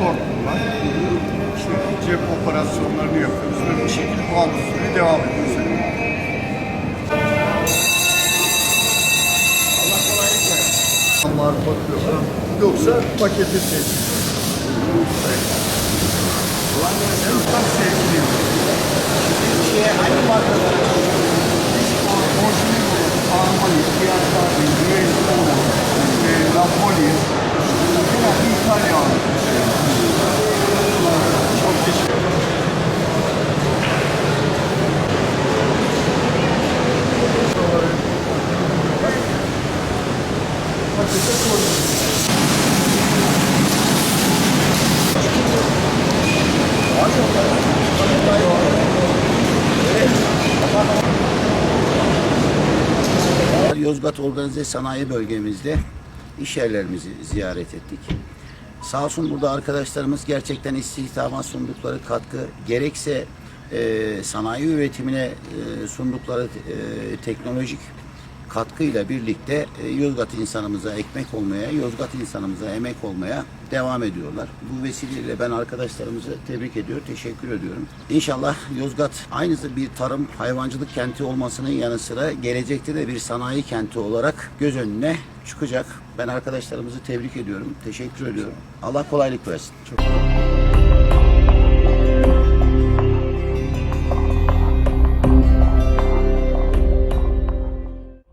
sordum var. Cep operasyonlarını yapıyoruz. Böyle bir şekilde bu usulü devam ediyoruz. Allah kolaylık versin. Onlar bakıyorlar. Yoksa paketi seçiyor. Ulan ben tam sevgiliyim. Şimdi şeye hangi markalara? Yozgat Organize Sanayi Bölgemizde iş yerlerimizi ziyaret ettik. Sağ olsun burada arkadaşlarımız gerçekten istihdama sundukları katkı gerekse e, sanayi üretimine e, sundukları e, teknolojik katkıyla birlikte e, Yozgat insanımıza ekmek olmaya, Yozgat insanımıza emek olmaya devam ediyorlar. Bu vesileyle ben arkadaşlarımızı tebrik ediyor, teşekkür ediyorum. İnşallah Yozgat aynı bir tarım, hayvancılık kenti olmasının yanı sıra gelecekte de bir sanayi kenti olarak göz önüne çıkacak. Ben arkadaşlarımızı tebrik ediyorum, teşekkür ediyorum. Allah kolaylık versin. Çok